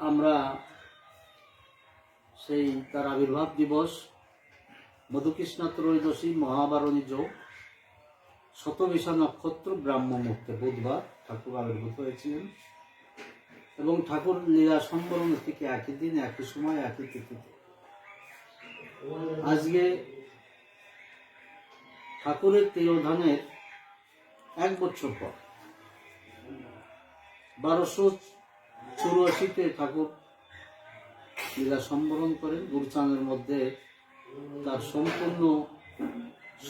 আমরা সেই তার আবির্ভাব দিবস, মধুকৃষ্ণা ত্রয়োদশী মহাবারণী যোগ শতবিশা নক্ষত্র ব্রাহ্ম মুহূর্তে, বুধবার ঠাকুর আবির্ভূত হয়েছিলেন এবং ঠাকুর লীলা সম্বরণ থেকে একই দিন, একই সময়, একই তিথিতে। আজকে ঠাকুরের তিরোধানের এক বছর পর, বারোশো চুরাশিতে ঠাকুর লীলা সম্বরণ করেন। গুরুচাঁদের মধ্যে তার সম্পূর্ণ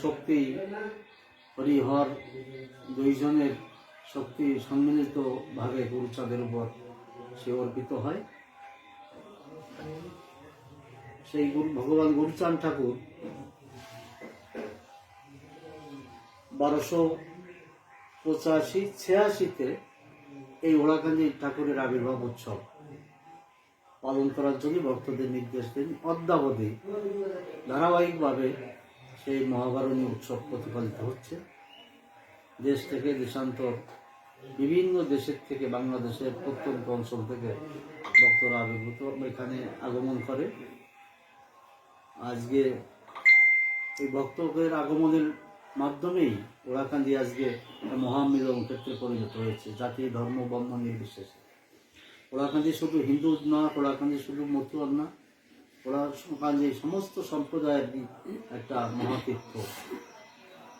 শক্তি, হরিহর দুইজনের শক্তি সম্মিলিতভাবে গুরুচাঁদের উপর সে অর্পিত হয়। সেই গুরু, ভগবান গুরুচাঁদ ঠাকুর বারোশো পঁচাশি ছিয়াশিতে এই ওড়াকান্দি ঠাকুরের আবির্ভাব উৎসব পালন করার জন্য ভক্তদের নির্দেশ দেন অদ্যাবধি ধারাবাহিকভাবে সেই মহাবারণী উৎসব প্রতিপালিত হচ্ছে। দেশ থেকে দেশান্তর বিভিন্ন দেশের থেকে বাংলাদেশের প্রত্যন্ত অঞ্চল থেকে ভক্তরা আবির্ভূত এখানে আগমন করে। আজকে এই ভক্তদের আগমনের মাধ্যমেই ওরাকান্দি আজকে মহামিলন ক্ষেত্রে পরিণত হয়েছে জাতি ধর্ম, বর্ণ নির্বিশেষে। ওরাকান্দি শুধু হিন্দু না, ওরাকান্দি শুধু মতুয়ার না ওরাকান্দি সমস্ত সম্প্রদায়ের একটা মহাতীর্থ।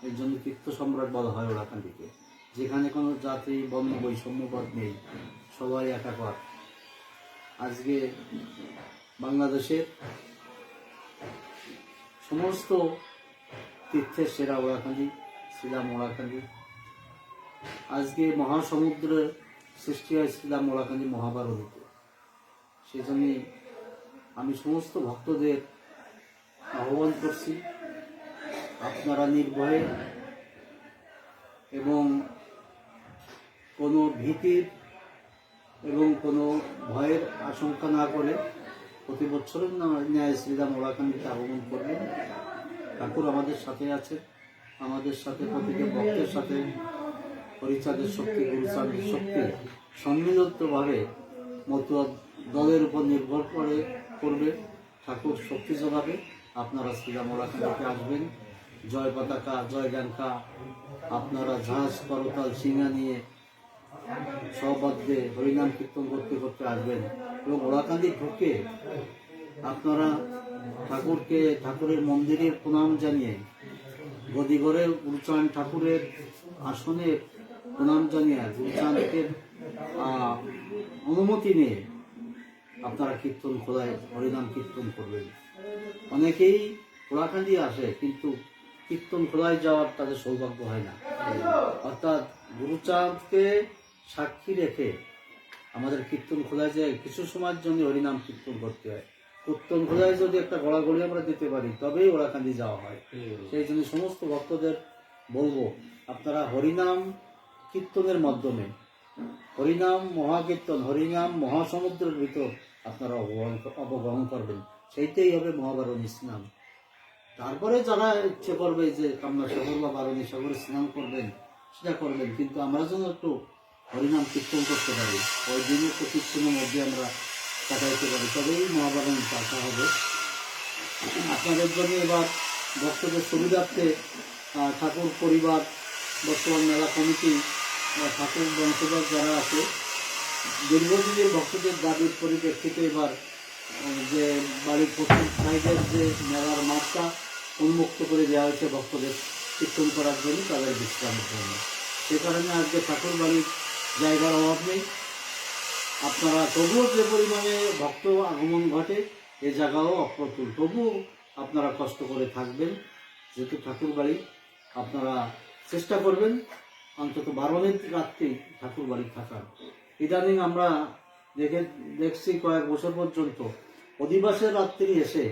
এর জন্য তীর্থ সম্রাট বলা হয় ওরাকান্দিকে। যেখানে কোনো জাতি, বর্ণ বৈষম্যবাদ নেই, সবাই একাকার আজকে বাংলাদেশের সমস্ত তীর্থের সেরা ওড়াখালি শ্রীরাম ওড়াখালি আজকে মহাসমুদ্রে সৃষ্টি হয় শ্রীরাম ওড়াখালি মহাভারতীতে সেই জন্যে আমি সমস্ত ভক্তদের আহ্বান করছি, আপনারা নির্ভয়ে এবং কোনো ভীতির এবং কোনো ভয়ের আশঙ্কা না করে প্রতি বছরের ন্যায় শ্রীরাম ওড়াকান্দিতে আগমন করবেন। ঠাকুর আমাদের সাথে আছে, আমাদের সাথে প্রতিটি ভক্তের সাথে, হরিচাঁদের শক্তি, গুরুচাঁদের শক্তি সম্মিলিতভাবে মতুয়া দলের উপর নির্ভর করে করবে, ঠাকুর শক্তি যোগাবে আপনারা শ্রীরাম ওড়াকান্দিতে আসবেন। জয় পতাকা, জয় ডাঙ্কা আপনারা ঝাঁস, করতাল, সিংহা নিয়ে সবাদ্যে হরিনাম কীর্তন করতে করতে আসবেন। এবং ওড়াকান্দি ঢুকে আপনারা ঠাকুরকে ঠাকুরের মন্দিরে প্রণাম জানিয়ে গদিঘরের গুরুচাঁদ ঠাকুরের আসনে প্রণাম জানিয়ে আহ, অনুমতি নিয়ে আপনারা কীর্তন খোলায় হরিনাম কীর্তন করবেন। অনেকেই ওড়াকান্দি আসে কিন্তু কীর্তন খোলায় যাওয়ার তাদের সৌভাগ্য হয় না। অর্থাৎ গুরুচাঁদকে সাক্ষী রেখে আমাদের কীর্তন খোলায় যায় কিছু সময়ের জন্য হরিনাম কীর্তন করতে হয় কীর্তন খোলায় যদি একটা গড়াগড়ি আমরা দিতে পারি তবেই ওড়াকান্দি যাওয়া হয়। সেই জন্য সমস্ত ভক্তদের বলব আপনারা হরিনাম কীর্তনের মাধ্যমে হরিনাম মহাকীর্তন হরিনাম মহাসমুদ্রের ভিতর আপনারা অবগ্রহণ অবগ্রহণ করবেন। সেইটাই হবে মহাবারণী স্নান। তারপরে যারা ইচ্ছে করবে যে কামনা সাগর বা বারণী সাগরে স্নান করবেন সেটা করবেন। কিন্তু আমরা যেন একটু হরিনাম কীর্তন করতে পারি। ওই দিনের কীর্তনের মধ্যে আমরা কাটাইতে পারি। তবেই মহাবারণী আসা হবে। আপনাদের জন্য এবার ভক্তদের সুবিধার্থে ঠাকুর পরিবার, বর্তমান মেলা কমিটি বা ঠাকুর বংশধর যারা আছে, দীর্ঘদিনের ভক্তদের দাবির পরিপ্রেক্ষিতে এবার যে বাড়ির পশ্চিম সাইডের যে মেলার মাঠটা উন্মুক্ত করে দেওয়া হয়েছে ভক্তদের কীর্তন করার জন্য তাদের বিশ্রামের জন্য সে কারণে আজকে ঠাকুর বাড়ির জায়গার অভাব নেই। আপনারা তবুও যে পরিমাণে ভক্ত আগমন ঘটে, এ জায়গাও অপ্রতুল। তবুও আপনারা কষ্ট করে থাকবেন, যেহেতু ঠাকুর বাড়ি আপনারা চেষ্টা করবেন অন্তত বারণের রাত্রি ঠাকুর বাড়ি থাকার। ইদানিং আমরা দেখে, দেখছি কয়েক বছর পর্যন্ত অধিবাসের রাত্রি এসে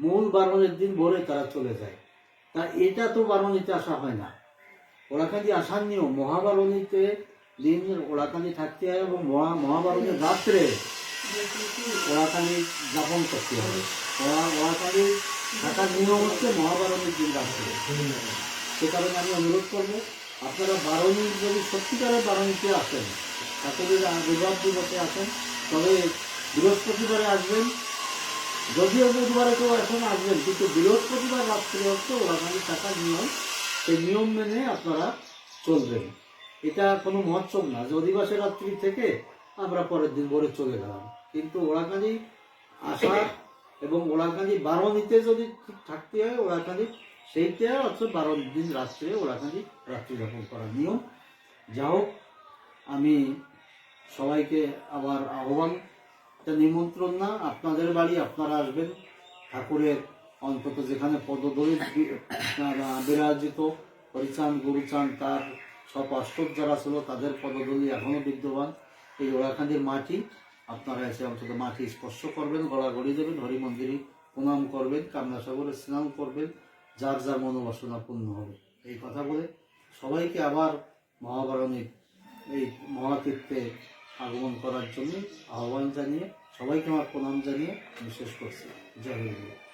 মূল বারণের দিন ভোরে তারা চলে যায়। তা এটা তো বারণীতে আসা হয় না। ওরাকান্দি আসার নিয়ম মহাবারণীতে দিন ওরাকান্দি থাকতে হয় এবং মহা মহাভারতের রাত্রে ওরাকান্দি যাপন করতে হবে। ওরা ওরাকান্দি থাকার নিয়ম হচ্ছে মহাভারতের দিন রাত্রে। সে কারণে আমি অনুরোধ করব, আপনারা বারণী যদি সত্যিকারের বারণীতে আসেন ঠাকুরের বিবাহ দিবসে আসেন, তবে বৃহস্পতিবারে আসবেন। যদিও বুধবারে কেউ এখন আসবেন, কিন্তু বৃহস্পতিবার রাত্রে হচ্ছে ওরাখানি থাকার নিয়ম। সেই নিয়ম মেনে আপনারা চলবেন। এটা কোনো মহোৎসব না। যে অধিবাসী রাত্রি থেকে আমরা পরের দিন ভোরে চলে গেলাম। কিন্তু ওরাখানি আসা এবং ওরাখানি বারো নিতে যদি থাকতে হয় ওরাখানি সেইটা হচ্ছে বারো দিন রাত্রে ওরাখানি রাত্রি যাপন করার নিয়ম। যা হোক, আমি সবাইকে আবার আহ্বান, এটা নিমন্ত্রণ না, আপনাদের বাড়ি আপনারা আসবেন। ঠাকুরের অন্তত যেখানে পদদলি বিরাজিত হরিচান গুরুচান তার সব অষ্টক যারা ছিল তাদের পদদলি এখনও বিদ্যমান। এই ওড়াখান্দির মাটি, আপনারা এসে অন্তত মাটি স্পর্শ করবেন, গলা গড়াগড়ি দেবেন হরি মন্দিরে প্রণাম করবেন কামনা সাগরে স্নান করবেন, যার যার মনোবাসনা পূর্ণ হবে। এই কথা বলে সবাইকে আবার মহাবারণীর এই মহাতীর্থে আগমন করার জন্য আহ্বান জানিয়ে সবাইকে আমার প্রণাম জানিয়ে বিশেষ করছি। জয় গুরু